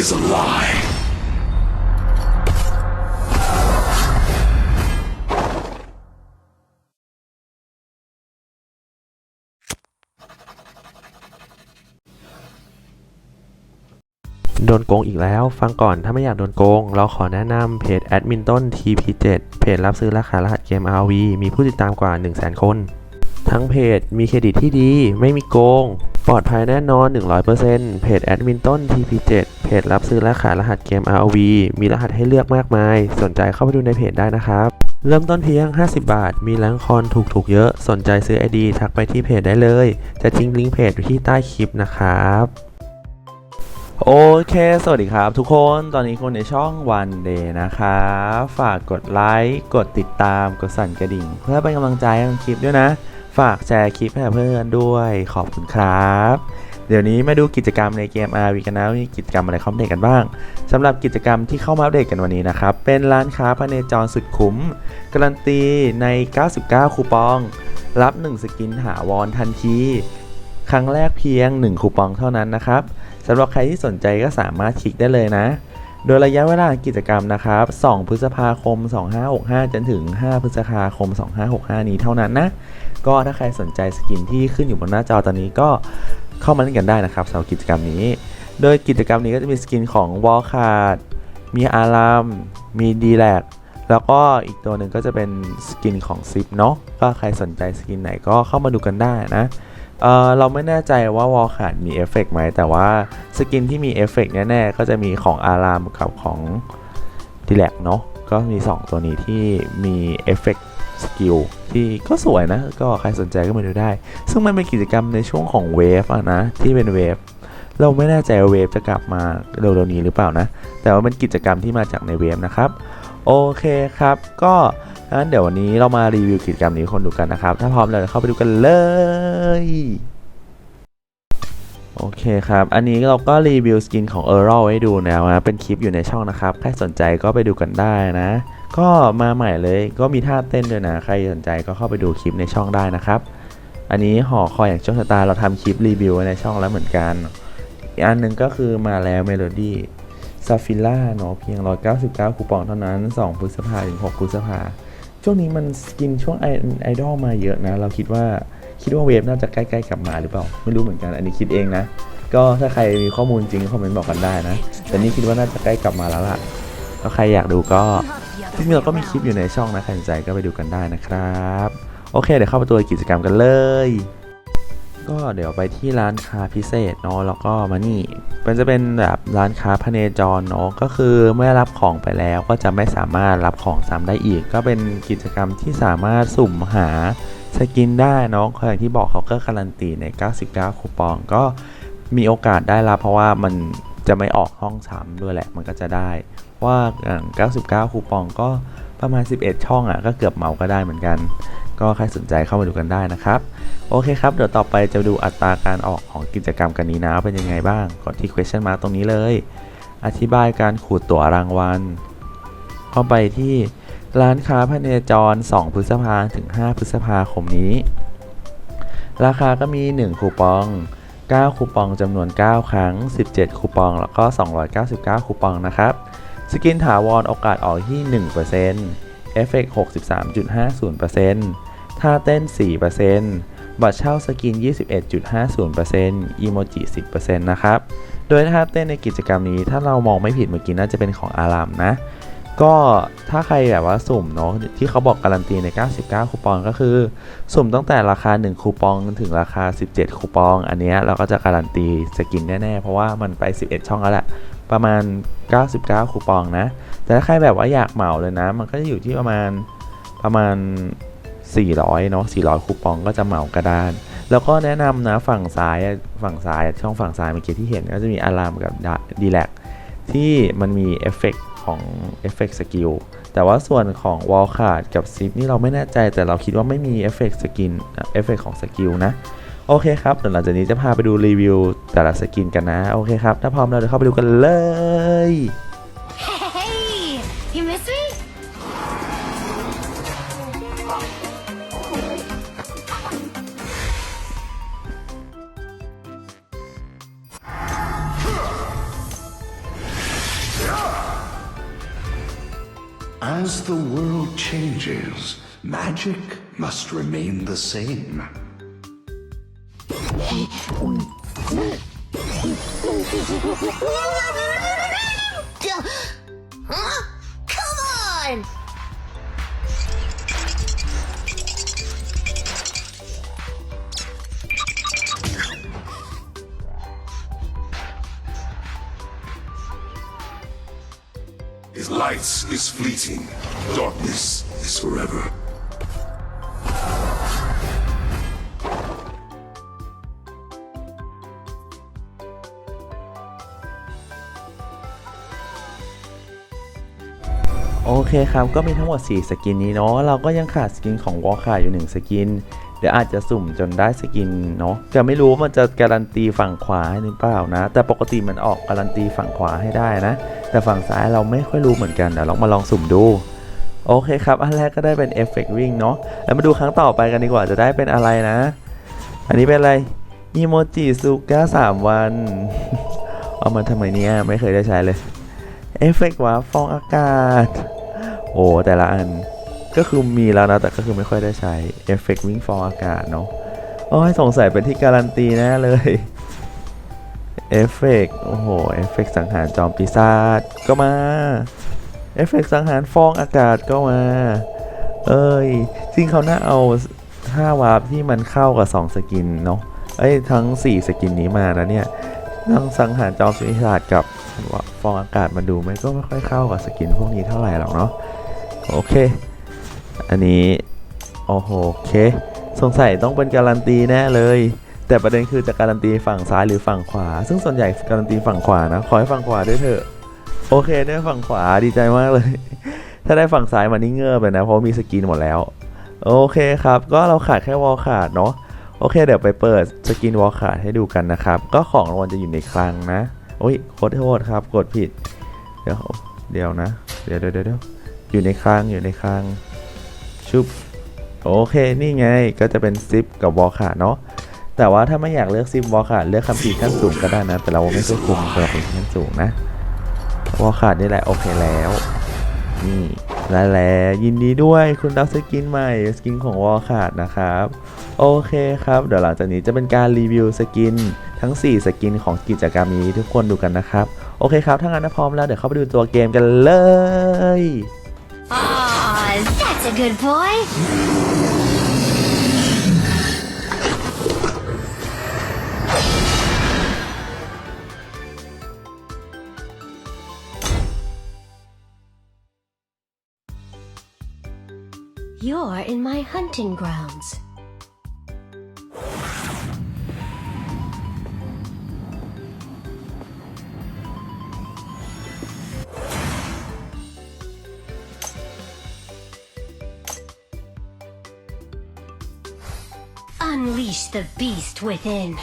is a lie. โดนโกงอีกแล้ว ฟังก่อนถ้าไม่อยากโดนโกง เราขอแนะนำเพจแอดมินต้น TP7 เพจรับซื้อราคารหัสเกม RV มีผู้ติดตามกว่า 100,000 คน ทั้งเพจมีเครดิตที่ดี ไม่มีโกง ปลอดภัยแน่นอน 100%เพจแอดมินต้น TP7 เพจรับซื้อและขายรหัสเกม ROV มีรหัสให้เลือกมากมาย สนใจเข้าไปดูในเพจได้นะครับ เริ่มต้นเพียง 50 บาท มีแรงคอนถูกๆเยอะ สนใจซื้อ ID ทักไปที่เพจได้เลย จะทิ้งลิงก์เพจไว้ที่ใต้คลิปนะครับโอเค สวัสดีครับ ทุกคน ตอนนี้คนในช่อง One Day นะครับ ฝากกดไลค์ กดติดตาม กดสั่นกระดิ่ง เพื่อเป็นกำลังใจให้คลิปด้วยนะ ฝากแชร์คลิปให้เพื่อนด้วยขอบคุณครับ เดี๋ยวนี้มาดูกิจกรรมในเกม RV กันนะมีกิจกรรมอะไรเข้ามาเดตกันบ้างสำหรับกิจกรรมที่เข้ามาอัปเดตกันวันนี้นะครับ เป็นร้านค้าพเนจรสุดคุ้ม การันตีใน 99 คูปอง รับ 1 สกินถาวรทันที ครั้งแรกเพียง 1 คูปองเท่านั้นนะครับสำหรับใครที่สนใจก็สามารถคลิกได้เลยนะ โดยระยะเวลากิจกรรมนะครับ 2 พฤษภาคม 2565 จนถึง 5 พฤษภาคม 2565 นี้เท่านั้นนะ ก็ถ้าใครสนใจสกินที่ขึ้นอยู่บนหน้าจอตอนนี้ก็เข้ามาเล่นกันได้นะครับสำหรับกิจกรรมนี้ โดยกิจกรรมนี้ก็จะมีสกินของวอลคาร์ดมีอาราม มีดีแลกแล้วก็อีกตัวหนึ่งก็จะเป็นสกินของซิปเนาะ ก็ใครสนใจสกินไหนก็เข้ามาดูกันได้นะ เออเราไม่แน่ใจว่าวอลขาดมีเอฟเฟกต์ไหม แต่ว่าสกินที่มีเอฟเฟกต์แน่ๆ ก็จะมีของอารามกับของดีแลกเนาะก็มี 2 ตัวนี้ที่มีเอฟเฟกต์สกิลที่ก็สวยนะ ก็ใครสนใจก็มาดูได้ ซึ่งมันเป็นกิจกรรมในช่วงของเวฟอะนะ ที่เป็นเวฟเราไม่แน่ใจว่าเวฟจะกลับมาเร็วๆนี้หรือเปล่านะ แต่ว่าเป็นกิจกรรมที่มาจากในเวฟนะครับ โอเคครับก็ งั้นเดี๋ยววันนี้เรามารีวิวกิจกรรมนี้คนดูกันนะครับ ถ้าพร้อมแล้วเข้าไปดูกันเลยโอเคครับ อันนี้เราก็รีวิวสกินของ e r a l ให้ดูแล้วนะเป็นคลิปอยู่ในช่องนะครับ ใครสนใจก็ไปดูกันได้นะ ก็มาใหม่เลยก็มีท่าเต้นด้วยนะ ใครสนใจก็เข้าไปดูคลิปในช่องได้นะครับ อันนี้หอคอยอย่างโชคชะตาเราทำคลิปรีวิวไว้ในช่องแล้วเหมือนกัน อีกอันหนึ่งก็คือมาแล้วเมโลดี้ซาฟิล่าเนาะเพียง 199 คูปองเท่านั้น 2 พฤษภาถึง 6 พฤษภา ช่วงนี้มันสกินช่วงไอไอดอลมาเยอะนะ เราคิดว่าคิดว่าเวฟน่าจะใกล้ๆกลับมาหรือเปล่า ไม่รู้เหมือนกัน อันนี้คิดเองนะ ก็ถ้าใครมีข้อมูลจริงคอมเมนต์บอกกันได้นะ แต่นี่คิดว่าน่าจะใกล้กลับมาแล้วล่ะถ้าใครอยากดูก็ที่นี่เราก็มีคลิปอยู่ในช่องนะใครสนใจก็ไปดูกันได้นะครับ โอเค เดี๋ยวเข้าไปตัวกิจกรรมกันเลย ก็เดี๋ยวไปที่ร้านค้าพิเศษเนาะแล้วก็มานี่มันจะเป็นแบบร้านค้าพเนจรเนาะก็คือเมื่อรับของไปแล้วก็จะไม่สามารถรับของซ้ำได้อีก ก็เป็นกิจกรรมที่สามารถสุ่มหาสกินได้เนาะอย่างที่บอกเขาก็การันตีใน 99 คูปองก็มีโอกาสได้รับเพราะว่ามันจะไม่ออกห้องซ้ำด้วยแหละมันก็จะได้ว่า 99 คูปองก็ประมาณ 11 ช่องอะก็เกือบเหมาก็ได้เหมือนกัน ก็ใครสนใจเข้ามาดูกันได้นะครับ โอเคครับ เดี๋ยวต่อไปจะดูอัตราการออกของกิจกรรมกันนี้นะเป็นยังไงบ้าง ก่อนที่ question mark ตรงนี้เลย อธิบายการขูดตั๋วรางวัลเข้าไปที่ร้านค้าพเนจร 2 พฤษภาถึง 5 พฤษภาคมนี้ ราคาก็มี 1 คูปอง 9 คูปองจำนวน 9 ครั้ง 17 คูปอง แล้วก็ 299 คูปองนะครับ สกินถาวรโอกาสออกที่ 1%เอฟเฟกต์63.50% ท่าเต้น 4%บัตรเช่าสกิน 21.50%อีโมจิ 10%นะครับ โดยท่าเต้นในกิจกรรมนี้ถ้าเรามองไม่ผิดเมื่อกี้น่าจะเป็นของอารามนะ ก็ถ้าใครแบบว่าสุ่มเนาะที่เขาบอกการันตีใน 99 คูปองก็คือ สุ่มตั้งแต่ราคา 1 คูปองถึงราคา 17 คูปอง อันเนี้ยเราก็จะการันตีสกินแน่ๆ เพราะว่ามันไป 11 ช่องแล้วแหละประมาณ 99 คูปองนะ แต่ถ้าใครแบบว่าอยากเหมาเลยนะ มันก็จะอยู่ที่ประมาณประมาณ 400เนาะ400 คูปองก็จะเหมากระดาน แล้วก็แนะนำนะฝั่งซ้ายฝั่งซ้ายช่องฝั่งซ้ายเมื่อกี้ที่เห็นก็จะมีอารามกับดีแลกที่มันมีเอฟเฟกของเอฟเฟกสกิลแต่ว่าส่วนของวอลคาร์ดกับซิปนี่เราไม่แน่ใจแต่เราคิดว่าไม่มีเอฟเฟกสกินเอฟเฟกของสกิลนะ โอเคครับเดี๋ยวหลังจากนี้จะพาไปดูรีวิวแต่ละสกินกันนะ โอเคครับ ถ้าพร้อมแล้วเดี๋ยวเข้าไปดูกันเลย As the world changes, magic must remain the same. His light is fleeting, darkness is forever. โอเคครับ ก็มีทั้งหมด 4 สกินนี้เนาะ เราก็ยังขาดสกินของวอลขาอยู่ 1 สกิน เดี๋ยวอาจจะสุ่มจนได้สกินเนาะจะไม่รู้ว่ามันจะการันตีฝั่งขวาให้หรือเปล่านะ แต่ปกติมันออกการันตีฝั่งขวาให้ได้นะ แต่ฝั่งซ้ายเราไม่ค่อยรู้เหมือนกันเดี๋ยวลองมาลองสุ่มดูโอเคครับ อันแรกก็ได้เป็นเอฟเฟกต์วิ่งเนาะ แล้วมาดูครั้งต่อไปกันดีกว่าจะได้เป็นอะไรนะ อันนี้เป็นอะไรอีโมจิซูก้าสามวัน เอามาทำไมเนี่ย ไม่เคยได้ใช้เลย เอฟเฟกต์วาฟองอากาศ โอ้ แต่ละอัน ก็คือมีแล้วนะ แต่ก็คือไม่ค่อยได้ใช้เอฟเฟกต์วิ่งฟองอากาศเนาะโอ้ยสงสัยเป็นที่การันตีแน่เลยเอฟเฟกต์โอ้โห เอฟเฟกต์สังหารจอมปีศาจก็มา เอฟเฟกต์สังหารฟองอากาศก็มา เอ้ยจริงเขาน่าเอา5วาร์ปที่มันเข้ากับ 2 สกินเนาะเอ้ทั้ง 4 สกินนี้มาแล้วเนี่ยทั้งสังหารจอมปีศาจกับฟองอากาศมาดูมันก็ไม่ค่อยเข้ากับสกินพวกนี้เท่าไหร่หรอกเนาะโอเค อันนี้โอ้โหโอเค สงสัยต้องเป็นการันตีแน่เลย แต่ประเด็นคือจะการันตีฝั่งซ้ายหรือฝั่งขวา ซึ่งส่วนใหญ่การันตีฝั่งขวานะ ขอให้ฝั่งขวาด้วยเถอะ โอเคได้ฝั่งขวาดีใจมากเลย ถ้าได้ฝั่งซ้ายมานี่เงือบเลยนะ เพราะมีสกินหมดแล้ว โอเคครับ ก็เราขาดแค่วอลขาดเนาะ โอเค เดี๋ยวไปเปิดสกินวอลขาดให้ดูกันนะครับ ก็ของรางวัลจะอยู่ในคลังนะ โอ้ยขอโทษครับ กดผิด เดี๋ยว เดี๋ยวนะ เดี๋ยวเดี๋ยวเดี๋ยวอยู่ในคลังอยู่ในคลัง ชุบโอเคนี่ไงก็จะเป็นซิปกับวอลขาเนาะแต่ว่าถ้าไม่อยากเลือกซิปวอลขาเลือกคัมภีร์ขั้นสูงก็ได้นะ แต่เราไม่ค่อยคุมตัวเป็นขั้นสูงนะวอลขานี่แหละโอเคแล้วนี่และแล้วยินดีด้วยคุณรับสกินใหม่สกินของวอลขาดนะครับ โอเคครับ เดี๋ยวหลังจากนี้จะเป็นการรีวิวสกิน ทั้ง 4 สกินของกิจกรรมนี้ทุกคนดูกันนะครับ โอเคครับ ถ้างั้นนะพร้อมแล้วเดี๋ยวเข้าไปดูตัวเกมกันเลย that's a good boy. You're in my hunting grounds. Unleash the beast within.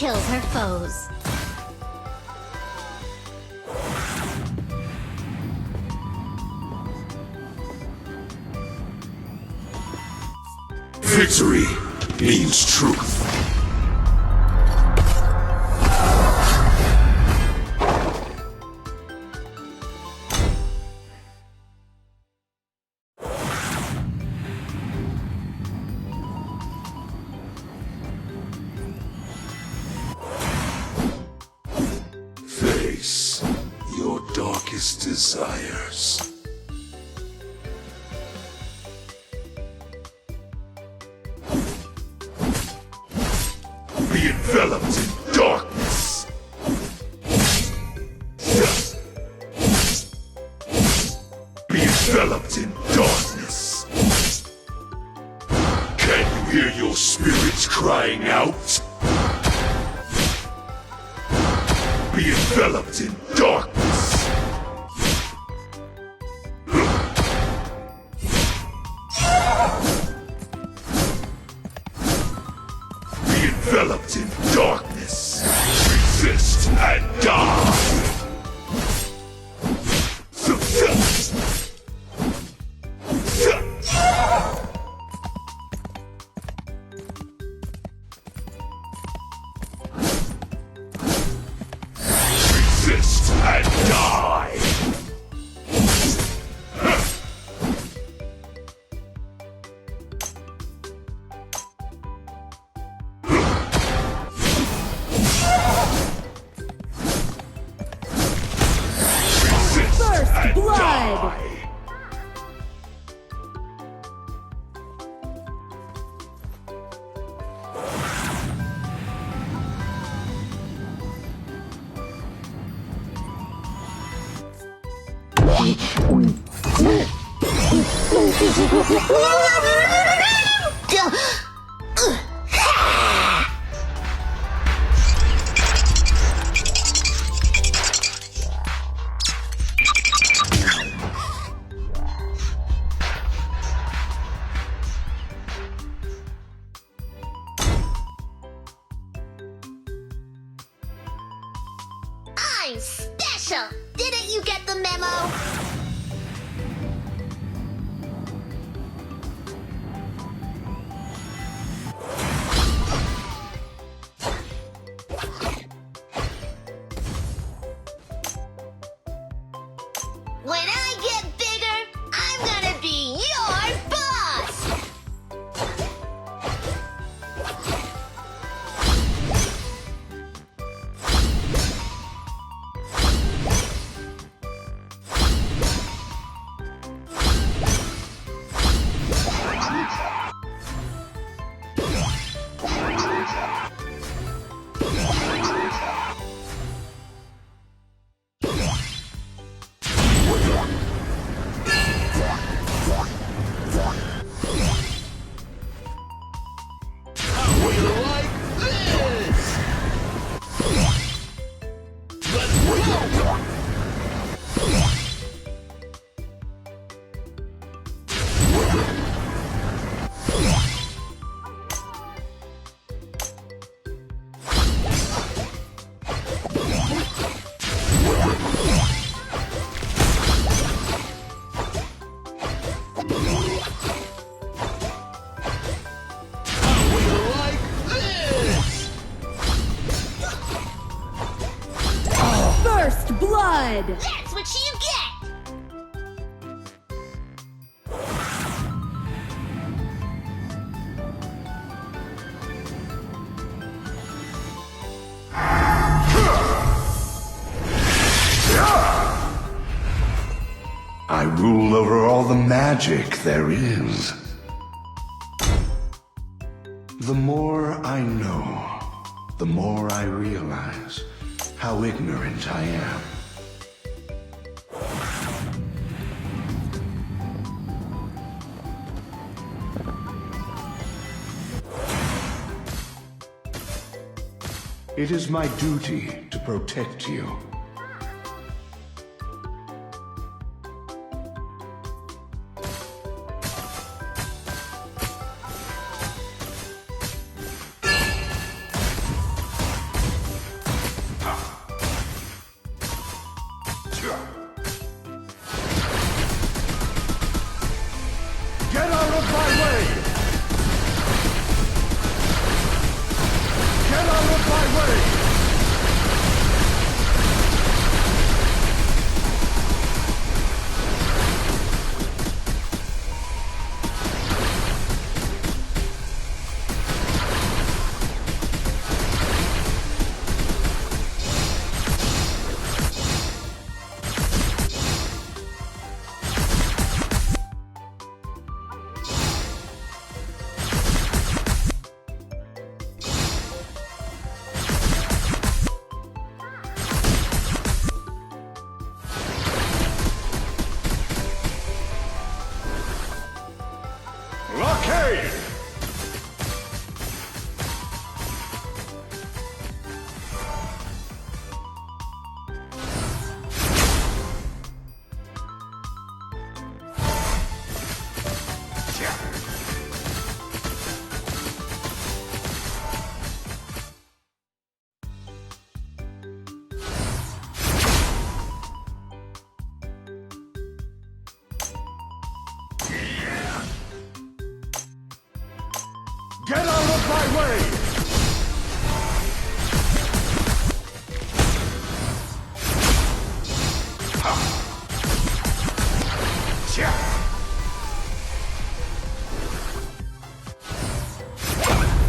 Kills her foes. Victory means truth. Deepest desires. Be enveloped in darkness. Be enveloped in darkness. Can you hear your spirits crying out? Be enveloped in nice. Special! Didn't you get the memo? All the magic there is. The more I know, the more I realize how ignorant I am. It is my duty to protect you. My way!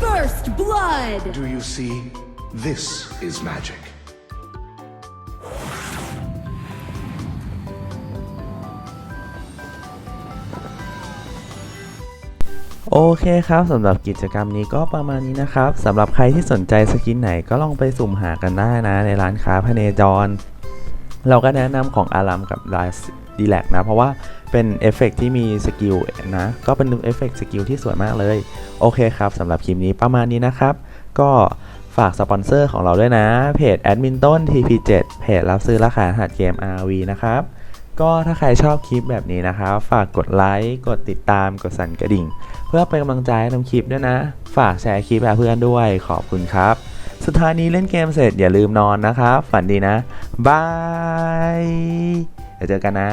First blood. Do you see? This is magic. โอเคครับสำหรับกิจกรรมนี้ก็ประมาณนี้นะครับสำหรับใครที่สนใจสกินไหนก็ลองไปสุ่มหากันได้นะในร้านค้าพเนจร เราก็แนะนำของอารัมกับลายดีแลกนะ เพราะว่าเป็นเอฟเฟกต์ที่มีสกิลนะ ก็เป็นเอฟเฟกต์สกิลที่สวยมากเลย โอเคครับสำหรับคลิปนี้ประมาณนี้นะครับ ก็ฝากสปอนเซอร์ของเราด้วยนะ เพจแอดมินต้น TP7 เพจรับซื้อราคาหัสเกม RV นะครับ ก็ถ้าใครชอบคลิปแบบนี้นะครับฝากกดไลค์ กดติดตาม กดสั่นกระดิ่ง เพื่อเป็นกำลังใจให้ทำคลิปด้วยนะ ฝากแชร์คลิปให้เพื่อนด้วยขอบคุณครับ สุดท้ายนี้เล่นเกมเสร็จอย่าลืมนอนนะครับ ฝันดีนะบายเดี๋ยวเจอกันนะ